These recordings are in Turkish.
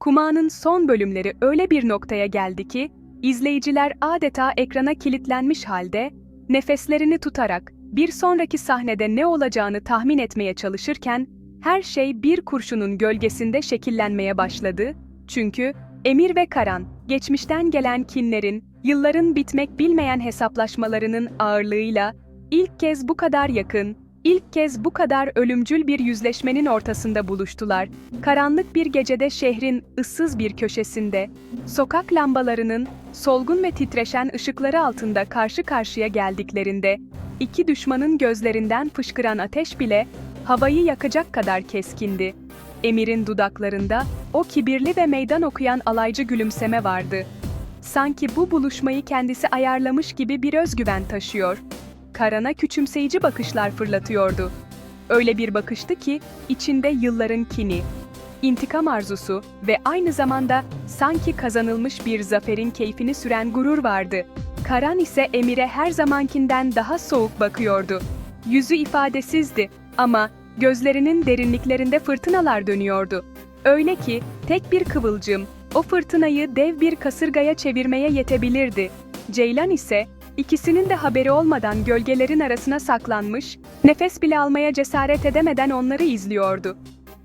Kuma'nın son bölümleri öyle bir noktaya geldi ki, izleyiciler adeta ekrana kilitlenmiş halde, nefeslerini tutarak bir sonraki sahnede ne olacağını tahmin etmeye çalışırken, her şey bir kurşunun gölgesinde şekillenmeye başladı, çünkü Emir ve Karan, geçmişten gelen kinlerin, yılların bitmek bilmeyen hesaplaşmalarının ağırlığıyla, ilk kez bu kadar yakın, ilk kez bu kadar ölümcül bir yüzleşmenin ortasında buluştular. Karanlık bir gecede şehrin ıssız bir köşesinde, sokak lambalarının solgun ve titreşen ışıkları altında karşı karşıya geldiklerinde, iki düşmanın gözlerinden fışkıran ateş bile havayı yakacak kadar keskindi. Emir'in dudaklarında o kibirli ve meydan okuyan alaycı gülümseme vardı. Sanki bu buluşmayı kendisi ayarlamış gibi bir özgüven taşıyor. Karan'a küçümseyici bakışlar fırlatıyordu. Öyle bir bakıştı ki içinde yılların kini, intikam arzusu ve aynı zamanda sanki kazanılmış bir zaferin keyfini süren gurur vardı. Karan ise Emir'e her zamankinden daha soğuk bakıyordu. Yüzü ifadesizdi ama gözlerinin derinliklerinde fırtınalar dönüyordu. Öyle ki tek bir kıvılcım o fırtınayı dev bir kasırgaya çevirmeye yetebilirdi. Ceylan ise ikisinin de haberi olmadan gölgelerin arasına saklanmış, nefes bile almaya cesaret edemeden onları izliyordu.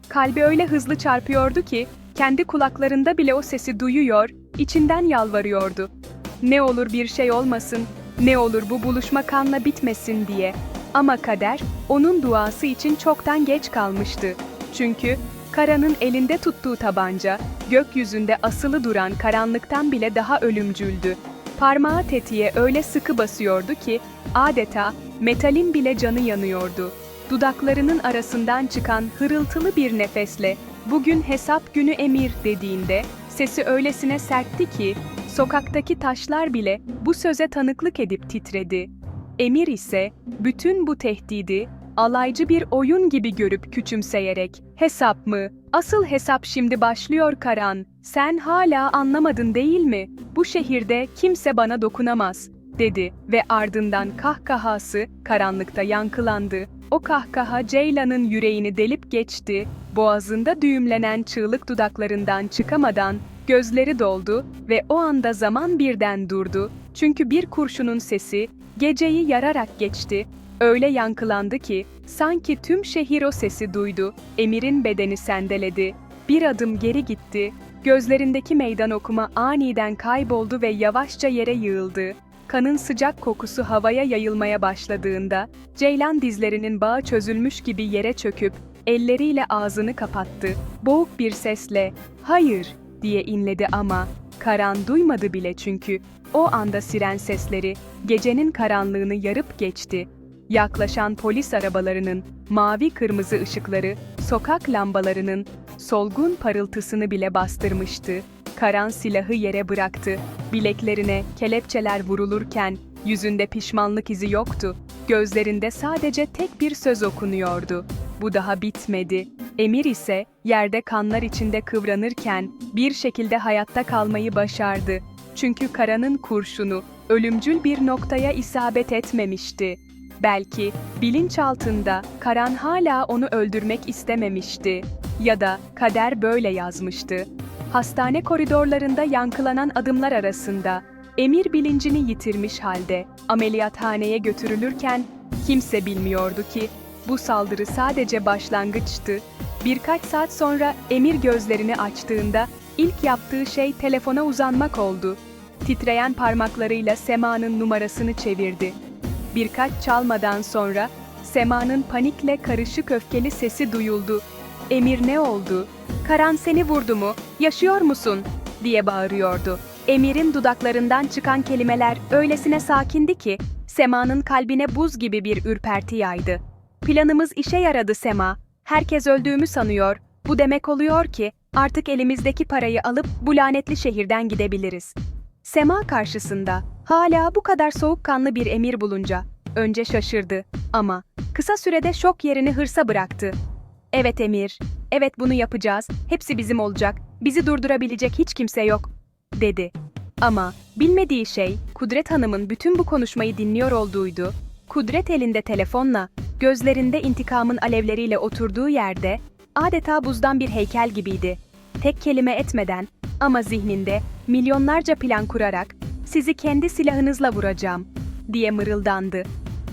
Kalbi öyle hızlı çarpıyordu ki kendi kulaklarında bile o sesi duyuyor, içinden yalvarıyordu. Ne olur bir şey olmasın, ne olur bu buluşma kanla bitmesin diye. Ama kader onun duası için çoktan geç kalmıştı. Çünkü Kara'nın elinde tuttuğu tabanca, gökyüzünde asılı duran karanlıktan bile daha ölümcüldü. Parmağı tetiğe öyle sıkı basıyordu ki, adeta metalin bile canı yanıyordu. Dudaklarının arasından çıkan hırıltılı bir nefesle, bugün hesap günü emir dediğinde, sesi öylesine sertti ki, sokaktaki taşlar bile bu söze tanıklık edip titredi. Emir ise, bütün bu tehdidi, alaycı bir oyun gibi görüp küçümseyerek, hesap mı? Asıl hesap şimdi başlıyor Karan. Sen hala anlamadın değil mi? Bu şehirde kimse bana dokunamaz, dedi ve ardından kahkahası karanlıkta yankılandı. O kahkaha Ceylan'ın yüreğini delip geçti, boğazında düğümlenen çığlık dudaklarından çıkamadan gözleri doldu ve o anda zaman birden durdu. Çünkü bir kurşunun sesi geceyi yararak geçti Öyle yankılandı ki, sanki tüm şehir o sesi duydu, Emir'in bedeni sendeledi, bir adım geri gitti, gözlerindeki meydan okuma aniden kayboldu ve yavaşça yere yığıldı. Kanın sıcak kokusu havaya yayılmaya başladığında, Ceylan dizlerinin bağı çözülmüş gibi yere çöküp, elleriyle ağzını kapattı. Boğuk bir sesle, hayır diye inledi ama, Karan duymadı bile çünkü, o anda siren sesleri, gecenin karanlığını yarıp geçti. Yaklaşan polis arabalarının mavi kırmızı ışıkları, sokak lambalarının solgun parıltısını bile bastırmıştı. Karan silahı yere bıraktı. Bileklerine kelepçeler vurulurken yüzünde pişmanlık izi yoktu. Gözlerinde sadece tek bir söz okunuyordu. Bu daha bitmedi. Emir ise yerde kanlar içinde kıvranırken bir şekilde hayatta kalmayı başardı. Çünkü Karan'ın kurşunu ölümcül bir noktaya isabet etmemişti. Belki bilinçaltında Karan hala onu öldürmek istememişti ya da kader böyle yazmıştı. Hastane koridorlarında yankılanan adımlar arasında Emir bilincini yitirmiş halde ameliyathaneye götürülürken kimse bilmiyordu ki bu saldırı sadece başlangıçtı. Birkaç saat sonra Emir gözlerini açtığında ilk yaptığı şey telefona uzanmak oldu. Titreyen parmaklarıyla Sema'nın numarasını çevirdi. Birkaç çalmadan sonra Sema'nın panikle karışık öfkeli sesi duyuldu. Emir ne oldu? Karan seni vurdu mu? Yaşıyor musun? diye bağırıyordu. Emir'in dudaklarından çıkan kelimeler öylesine sakindi ki Sema'nın kalbine buz gibi bir ürperti yaydı. Planımız işe yaradı Sema. Herkes öldüğümü sanıyor. Bu demek oluyor ki artık elimizdeki parayı alıp bu lanetli şehirden gidebiliriz. Sema karşısında hala bu kadar soğukkanlı bir emir bulunca önce şaşırdı ama kısa sürede şok yerini hırsa bıraktı. Evet emir, evet bunu yapacağız, hepsi bizim olacak, bizi durdurabilecek hiç kimse yok, dedi. Ama bilmediği şey Kudret Hanım'ın bütün bu konuşmayı dinliyor olduğuydu. Kudret elinde telefonla, gözlerinde intikamın alevleriyle oturduğu yerde adeta buzdan bir heykel gibiydi. Tek kelime etmeden ama zihninde milyonlarca plan kurarak sizi kendi silahınızla vuracağım diye mırıldandı.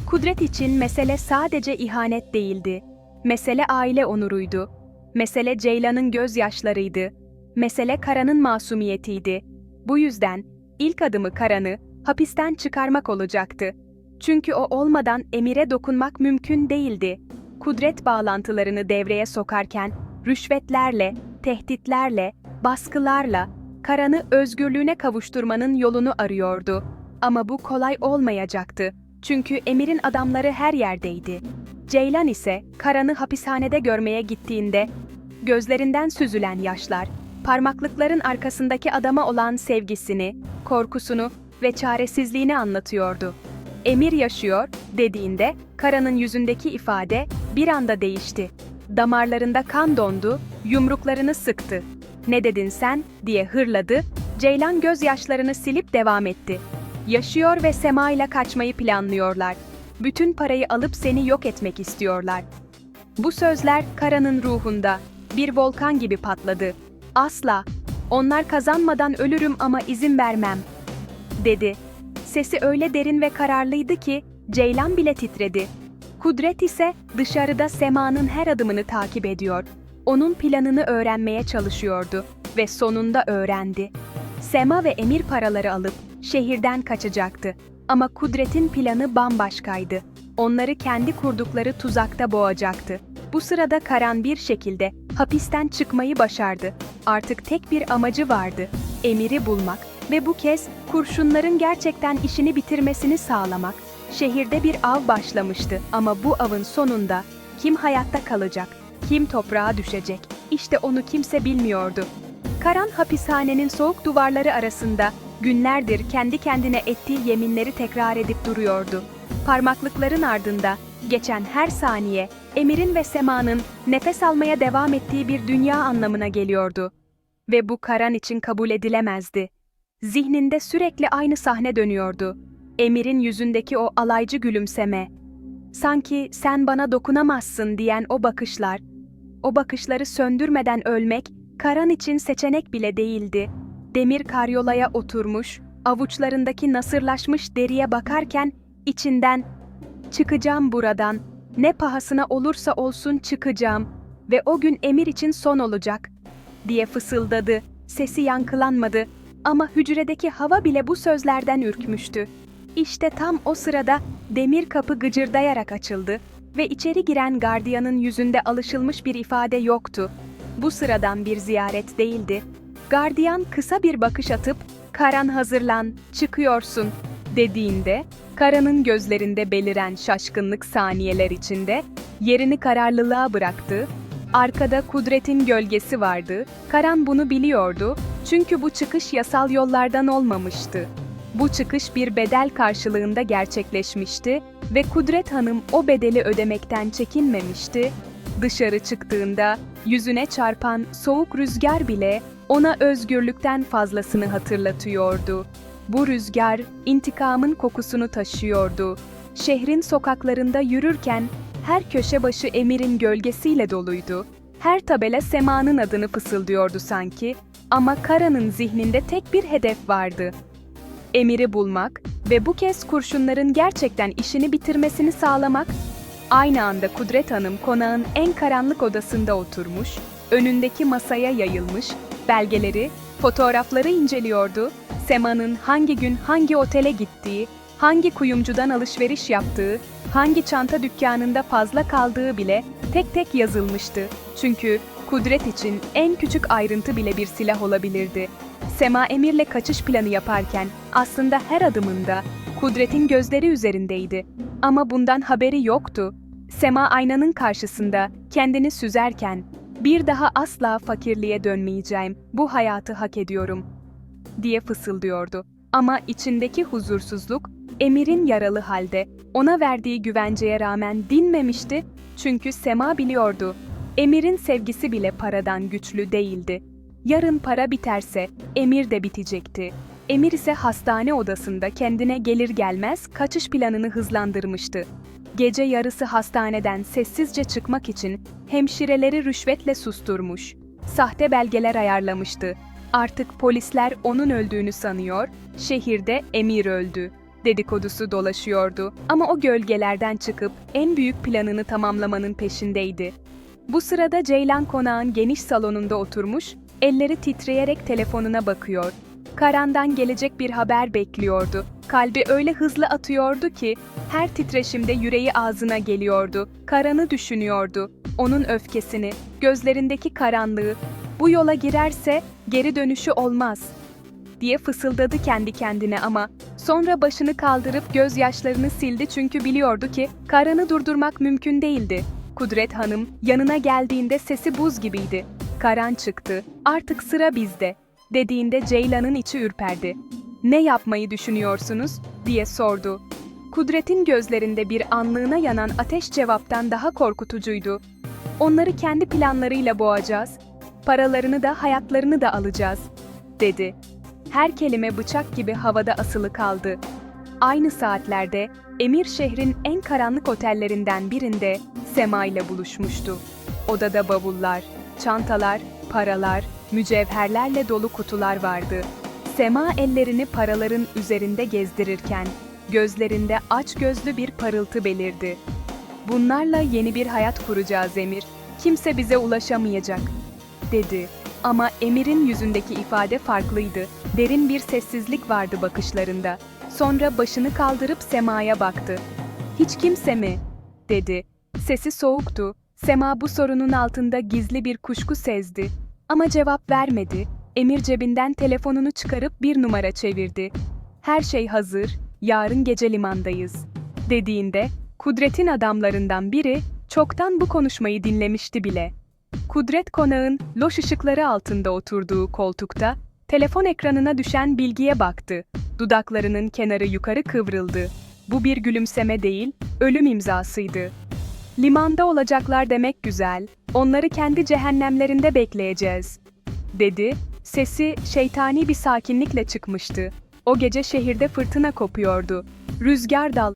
Kudret için mesele sadece ihanet değildi. Mesele aile onuruydu. Mesele Ceylan'ın gözyaşlarıydı. Mesele Kara'nın masumiyetiydi. Bu yüzden ilk adımı Karan'ı hapisten çıkarmak olacaktı. Çünkü o olmadan Emir'e dokunmak mümkün değildi. Kudret bağlantılarını devreye sokarken rüşvetlerle, tehditlerle, baskılarla Karan'ı özgürlüğüne kavuşturmanın yolunu arıyordu. Ama bu kolay olmayacaktı. Çünkü Emir'in adamları her yerdeydi. Ceylan ise Karan'ı hapishanede görmeye gittiğinde gözlerinden süzülen yaşlar, parmaklıkların arkasındaki adama olan sevgisini, korkusunu ve çaresizliğini anlatıyordu. Emir yaşıyor dediğinde Kara'nın yüzündeki ifade bir anda değişti. Damarlarında kan dondu, yumruklarını sıktı. Ne dedin sen diye hırladı. Ceylan gözyaşlarını silip devam etti. Yaşıyor ve Sema ile kaçmayı planlıyorlar. Bütün parayı alıp seni yok etmek istiyorlar. Bu sözler Kara'nın ruhunda bir volkan gibi patladı. Asla. Onlar kazanmadan ölürüm ama izin vermem. Dedi. Sesi öyle derin ve kararlıydı ki Ceylan bile titredi. Kudret ise dışarıda Sema'nın her adımını takip ediyor. Onun planını öğrenmeye çalışıyordu ve sonunda öğrendi. Sema ve Emir paraları alıp şehirden kaçacaktı. Ama Kudret'in planı bambaşkaydı. Onları kendi kurdukları tuzakta boğacaktı. Bu sırada Karan bir şekilde hapisten çıkmayı başardı. Artık tek bir amacı vardı. Emir'i bulmak ve bu kez kurşunların gerçekten işini bitirmesini sağlamak. Şehirde bir av başlamıştı ama bu avın sonunda kim hayatta kalacak, kim toprağa düşecek, işte onu kimse bilmiyordu. Karan hapishanenin soğuk duvarları arasında günlerdir kendi kendine ettiği yeminleri tekrar edip duruyordu. Parmaklıkların ardında geçen her saniye Emir'in ve Sema'nın nefes almaya devam ettiği bir dünya anlamına geliyordu. Ve bu Karan için kabul edilemezdi. Zihninde sürekli aynı sahne dönüyordu. Emir'in yüzündeki o alaycı gülümseme. Sanki sen bana dokunamazsın diyen o bakışlar. O bakışları söndürmeden ölmek Karan için seçenek bile değildi. Demir karyolaya oturmuş, avuçlarındaki nasırlaşmış deriye bakarken içinden "Çıkacağım buradan. Ne pahasına olursa olsun çıkacağım ve o gün Emir için son olacak." diye fısıldadı. Sesi yankılanmadı ama hücredeki hava bile bu sözlerden ürkmüştü. İşte tam o sırada demir kapı gıcırdayarak açıldı ve içeri giren gardiyanın yüzünde alışılmış bir ifade yoktu. Bu sıradan bir ziyaret değildi. Gardiyan kısa bir bakış atıp "Karan hazırlan, çıkıyorsun." dediğinde Karan'ın gözlerinde beliren şaşkınlık saniyeler içinde yerini kararlılığa bıraktı. Arkada Kudret'in gölgesi vardı. Karan bunu biliyordu çünkü bu çıkış yasal yollardan olmamıştı. Bu çıkış bir bedel karşılığında gerçekleşmişti ve Kudret Hanım o bedeli ödemekten çekinmemişti. Dışarı çıktığında yüzüne çarpan soğuk rüzgar bile ona özgürlükten fazlasını hatırlatıyordu. Bu rüzgar intikamın kokusunu taşıyordu. Şehrin sokaklarında yürürken her köşe başı Emir'in gölgesiyle doluydu. Her tabela Sema'nın adını fısıldıyordu sanki ama Kara'nın zihninde tek bir hedef vardı. Emir'i bulmak ve bu kez kurşunların gerçekten işini bitirmesini sağlamak. Aynı anda Kudret Hanım konağın en karanlık odasında oturmuş, önündeki masaya yayılmış, belgeleri, fotoğrafları inceliyordu. Sema'nın hangi gün hangi otele gittiği, hangi kuyumcudan alışveriş yaptığı, hangi çanta dükkanında fazla kaldığı bile tek tek yazılmıştı. Çünkü Kudret için en küçük ayrıntı bile bir silah olabilirdi. Sema Emir'le kaçış planı yaparken aslında her adımında Kudret'in gözleri üzerindeydi. Ama bundan haberi yoktu. Sema aynanın karşısında kendini süzerken bir daha asla fakirliğe dönmeyeceğim. Bu hayatı hak ediyorum diye fısıldıyordu. Ama içindeki huzursuzluk Emir'in yaralı halde ona verdiği güvenceye rağmen dinmemişti. Çünkü Sema biliyordu. Emir'in sevgisi bile paradan güçlü değildi. Yarın para biterse Emir de bitecekti. Emir ise hastane odasında kendine gelir gelmez kaçış planını hızlandırmıştı. Gece yarısı hastaneden sessizce çıkmak için hemşireleri rüşvetle susturmuş. sahte belgeler ayarlamıştı. Artık polisler onun öldüğünü sanıyor, şehirde Emir öldü. Dedikodusu dolaşıyordu ama o gölgelerden çıkıp en büyük planını tamamlamanın peşindeydi. Bu sırada Ceylan konağın geniş salonunda oturmuş, elleri titreyerek telefonuna bakıyor. Karan'dan gelecek bir haber bekliyordu. Kalbi öyle hızlı atıyordu ki her titreşimde yüreği ağzına geliyordu. Karan'ı düşünüyordu. Onun öfkesini, gözlerindeki karanlığı. Bu yola girerse geri dönüşü olmaz diye fısıldadı kendi kendine ama sonra başını kaldırıp gözyaşlarını sildi çünkü biliyordu ki Karan'ı durdurmak mümkün değildi. Kudret Hanım yanına geldiğinde sesi buz gibiydi. Karan çıktı, artık sıra bizde, dediğinde Ceylan'ın içi ürperdi. Ne yapmayı düşünüyorsunuz? diye sordu. Kudret'in gözlerinde bir anlığına yanan ateş cevaptan daha korkutucuydu. Onları kendi planlarıyla boğacağız, paralarını da hayatlarını da alacağız, dedi. Her kelime bıçak gibi havada asılı kaldı. Aynı saatlerde Emir şehrin en karanlık otellerinden birinde Sema ile buluşmuştu. Odada bavullar, çantalar, paralar, mücevherlerle dolu kutular vardı. Sema ellerini paraların üzerinde gezdirirken gözlerinde aç gözlü bir parıltı belirdi. Bunlarla yeni bir hayat kuracağız Emir. Kimse bize ulaşamayacak, dedi. Ama Emir'in yüzündeki ifade farklıydı. Derin bir sessizlik vardı bakışlarında. Sonra başını kaldırıp Sema'ya baktı. Hiç kimse mi? dedi. Sesi soğuktu. Sema bu sorunun altında gizli bir kuşku sezdi. Ama cevap vermedi. Emir cebinden telefonunu çıkarıp bir numara çevirdi. Her şey hazır, yarın gece limandayız. Dediğinde, Kudret'in adamlarından biri çoktan bu konuşmayı dinlemişti bile. Kudret konağın loş ışıkları altında oturduğu koltukta telefon ekranına düşen bilgiye baktı. Dudaklarının kenarı yukarı kıvrıldı. Bu bir gülümseme değil, ölüm imzasıydı. Limanda olacaklar demek güzel. Onları kendi cehennemlerinde bekleyeceğiz, dedi. Sesi şeytani bir sakinlikle çıkmıştı. O gece şehirde fırtına kopuyordu. Rüzgar dal